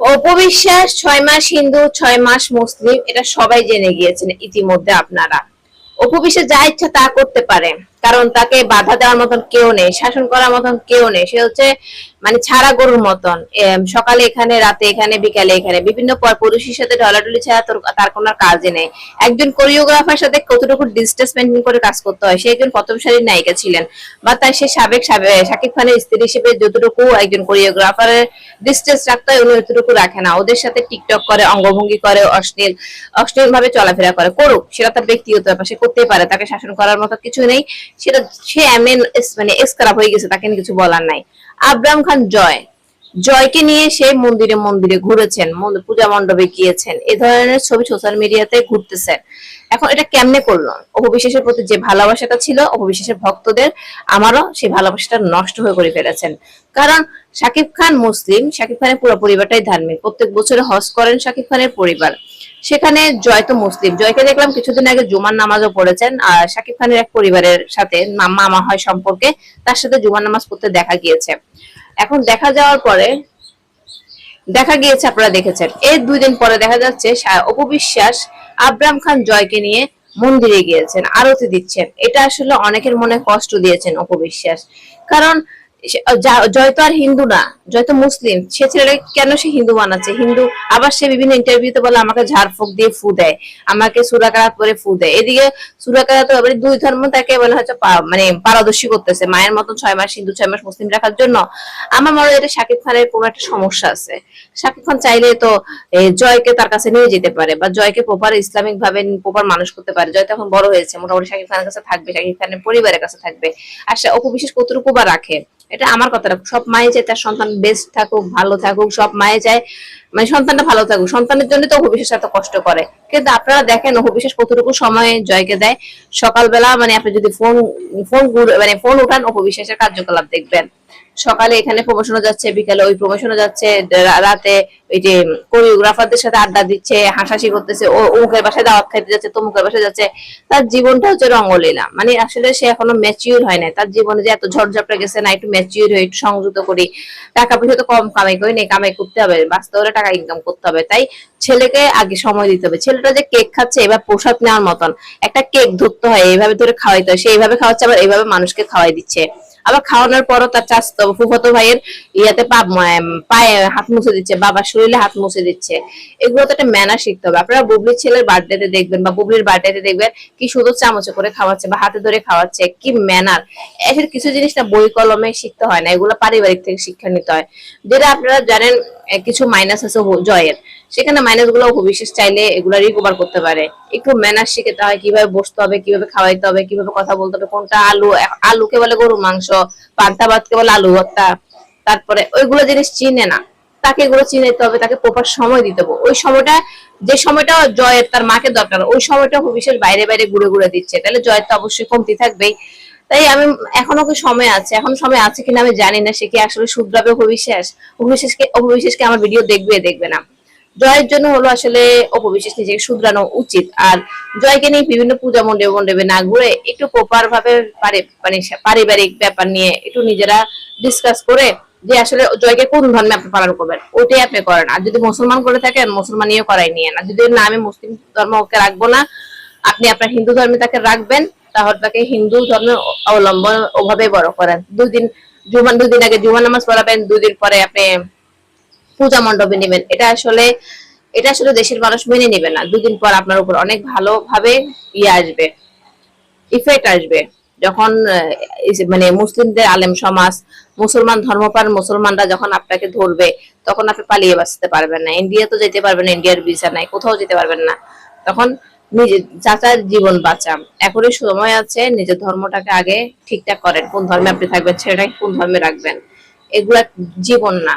অপবিশ্বাস, ছয় মাস হিন্দু, ছয় মাস মুসলিম, এটা সবাই জেনে গিয়েছেন ইতিমধ্যে আপনারা। অপবিশ্বাস যা ইচ্ছা তা করতে পারে, কারণ তাকে বাধা দেওয়ার মতন কেউ নেই, শাসন করার মতন কেউ নেই। সে হচ্ছে মানে ছাড়া গরুর মতন। সকালে এখানে, রাতে এখানে, বিকালে এখানে। বিভিন্ন পুরুষের সাথে ঢলাঢলি ছাড়া তোর তার কোনো কাজই নেই। একজন কোরিওগ্রাফার সাথে কতটুকু ডিস্টেন্স মেনটেন করে কাজ করতে হয়, সে একজন প্রথমসারীর নায়িকা ছিলেন। বা তাই সে সাবেক সাবে- শাকিব খানের স্ত্রী হিসেবে যতটুকু একজন কোরিওগ্রাফারের ডিস্টেন্স রাখতে হয়, উনি অতটুকু রাখে না। ওদের সাথে টিকটক করে, অঙ্গভঙ্গি করে, অশ্লীল অশ্লীল ভাবে চলাফেরা করে। করুক, সেটা তার ব্যক্তিগত ব্যাপার, সে করতেই পারে, তাকে শাসন করার মতো কিছু নেই। সেটা, সে এমন মানে এস খারাপ হয়ে গেছে, তাকে কিছু বলার নাই। আব্রাম খান জয়। জয়কে নিয়ে সে মন্দিরে মন্দিরে ঘুরেছেন পূজা মণ্ডপে গিয়েছেন। এই ধরনের ছবি সোশ্যাল মিডিয়াতে ঘুরতেছে এখন এটা কেমনে করল? অপবিশ্বাসের প্রতি যে ভালোবাসাটা ছিল, অপবিশ্বাসের ভক্তদের, আমারও সেই ভালোবাসাটা নষ্ট হয়ে করে ফেলেছেন। কারণ শাকিব খান মুসলিম, শাকিব খানের পুরো পরিবারটাই ধার্মিক। প্রত্যেক বছরে হজ করেন শাকিব খানের পরিবার। সেখানে জয় তো মুসলিম। জয়কে দেখলাম কিছুদিন আগে জুমার নামাজও পড়েছেন, আর শাকিব খানের এক পরিবারের সাথে মামা হয় সম্পর্কে তার সাথে জুমার নামাজ পড়তে দেখা গিয়েছে। এখন দেখা যাওয়ার পরে, দেখা গিয়েছে আপনারা দেখেছেন। এর দুই দিন পরে দেখা যাচ্ছে অপবিশ্বাস আব্রাম খান জয়কে নিয়ে মন্দিরে গিয়েছেন, আরতি দিচ্ছেন। এটা আসলে অনেকের মনে কষ্ট দিয়েছেন অপবিশ্বাস কারণ জয় তো আর হিন্দু না, জয় তো মুসলিম। সে ছেলে কেন সে হিন্দু বানাচ্ছে? হিন্দু আবার সে বিভিন্ন ইন্টারভিউতে বলে, আমাকে ঝাড়ফুঁক দিয়ে ফু দেয়, আমাকে সুরাকারাত করে ফু দেয়। এদিকে সুরাকারাত এবারে দুই ধর্ম তাকে বলে হচ্ছে মানে পারদর্শী করতেছে, মায়ের মতন ছয় মাস, হিন্দু ছয় মাস মুসলিম রাখার জন্য। আমার মনে হয় এটা শাকিব খানের কোনো একটা সমস্যা আছে। শাকিব খান চাইলে তো জয়কে তার কাছে নিয়ে যেতে পারে বা জয়কে প্রপার ইসলামিক ভাবে প্রপার মানুষ করতে পারে। জয় তো এখন বড় হয়েছে, মোটামুটি শাকিব খানের কাছে থাকবে, শাকিব খানের পরিবারের কাছে থাকবে। আর সে অপবিশ্বাস কতটুকু বা রাখে? এটা আমার কথাটা। সব মায়ে চায় তার সন্তান বেস্ট থাকুক, ভালো থাকুক, সব মায়ে চায় মানে সন্তানটা ভালো থাকুক। সন্তানের জন্য তো হবিশেষ এত কষ্ট করে। কিন্তু আপনারা দেখেন হবিশেষ কতটুকু সময় জয়কে দেয়। সকালবেলা মানে আপনি যদি ফোন ফোন মানে ফোন উঠান হবিশেষের কার্যকলাপ দেখবেন। সকালে এখানে প্রমোশনে যাচ্ছে, বিকালে ওই প্রমোশনে যাচ্ছে রাতে ওই যে কোরিওগ্রাফারদের সাথে আড্ডা দিচ্ছে, হাসাহাসি করতেছে, ও অমুকের বাসায় দাওয়াত খাইতে যাচ্ছে, তমুকের বাসায় যাচ্ছে। তার জীবনটা হচ্ছে রঙ্গলীলা। মানে আসলে সে এখনও ম্যাচিউর হয় না তার জীবনে যে এত ঝড়ঝাপটা গেছে না, একটু ম্যাচিউর হয়ে একটু সংযুক্ত করি। টাকা পয়সা তো কম কামাই করি নেই, কামাই করতে হবে। বাস্তবে টাকা ইনকাম করতে হবে। তাই ছেলেকে আগে সময় দিতে হবে। ছেলেটা যে কেক খাচ্ছে, এবার প্রসাদ নেওয়ার মতন। একটা কেক ধরতে হয় এইভাবে ধরে খাওয়াইতে হয়। সে এইভাবে খাওয়াচ্ছে, আবার এইভাবে মানুষকে খাওয়াই দিচ্ছে। আবার খাওয়ানোর পরও তার চাষতো ফুফতো ভাইয়ের ইয়াতে পায়ে হাত মুছে দিচ্ছে, বাবার শরীরে হাত মুছে দিচ্ছে। এগুলো তো একটা ম্যানার শিখতে হবে। আপনারা বুবলির ছেলের বার্থডেতে দেখবেন বা বুবলির বার্থডেতে দেখবেন কি সুন্দর চামচে করে খাওয়াচ্ছে বা হাতে ধরে খাওয়াচ্ছে, কি ম্যানার এসে কিছু জিনিস না বই কলমে শিখতে হয় না, এগুলো পারিবারিক থেকে শিক্ষা নিতে হয়। যেটা আপনারা জানেন কিছু মাইনাস আছে জয়ের। সেখানে মাইনাসগুলো বিশেষ চাইলে এগুলো রিকভার করতে পারে। একটু ম্যানার শিখতে হয়, কীভাবে বসতে হবে, কীভাবে খাওয়াইতে হবে, কীভাবে কথা বলতে হবে, কোনটা আলু আলুকে বলে গরু মাংস, পান্তা ভাতকে বলে আলু ভর্তা, তারপরে ওইগুলো জিনিস চিনে না। তাকে এগুলো চিনাইতে হবে, তাকে প্রপার সময় দিতে হবে। ওই সময়টা, যে সময়টা জয়ের তার মাকে দরকার, ওই সময়টা বিশেষ বাইরে বাইরে ঘুরে ঘুরে দিচ্ছে। তাহলে জয়ের তো অবশ্যই কমতি থাকবেই। তাই আমি এখনও কি সময় আছে? এখন সময় আছে কিনা আমি জানি না, সে কি আসলে শুধরাবে অপবিশ্বাস? অপবিশ্বাসকে অপবিশ্বাসকে আমার ভিডিও দেখবে দেখবে না। জয়ের জন্য হলো আসলে অপবিশ্বাস নিজেকে শুধরানো উচিত। আর জয়কে নিয়ে বিভিন্ন পূজা মণ্ডপে মণ্ডপে না ঘুরে একটু প্রপার ভাবে মানে পারিবারিক ব্যাপার নিয়ে একটু নিজেরা ডিসকাস করে যে আসলে জয়কে কোন ধর্মে আপনি পালন করবেন? ওটাই আপনি করেন। আর যদি মুসলমান করে থাকেন, মুসলমানিও করাই নিয়ে না। যদি না, আমি মুসলিম ধর্ম ওকে রাখব না। আপনি আপনার হিন্দু ধর্মে তাকে রাখবেন। তাহলে তাকে হিন্দু ধর্মের অবলম্বন ওভাবে বড় করেন। দুই দিন জুমান দুই দিন আগে জুমান নামাজ পড়াবেন, দুই দিন পরে আপনি পূজা মণ্ডপে নেবেন। এটা আসলে এটা আসলে দেশের মানুষ মেনে নেবে না। দুদিন পর আপনার উপর অনেক ভালোভাবে ইয়ে আসবে ইফেক্ট আসবে। যখন মানে মুসলিমদের আলেম সমাজ, মুসলমান ধর্মপান মুসলমানরা যখন আপনাকে ধরবে, তখন আপনি পালিয়ে বাঁচতে পারবেন না। ইন্ডিয়া তো যেতে পারবেন না, ইন্ডিয়ার ভিসা নাই, কোথাও যেতে পারবেন না। তখন নিজে চাচার জীবন বাঁচান। এখনই সময় আছে, নিজের ধর্মটাকে আগে ঠিকঠাক করেন। কোন ধর্মে আপনি থাকবেন ছেলেটাকে কোন ধর্মে রাখবেন। এগুলা জীবন না।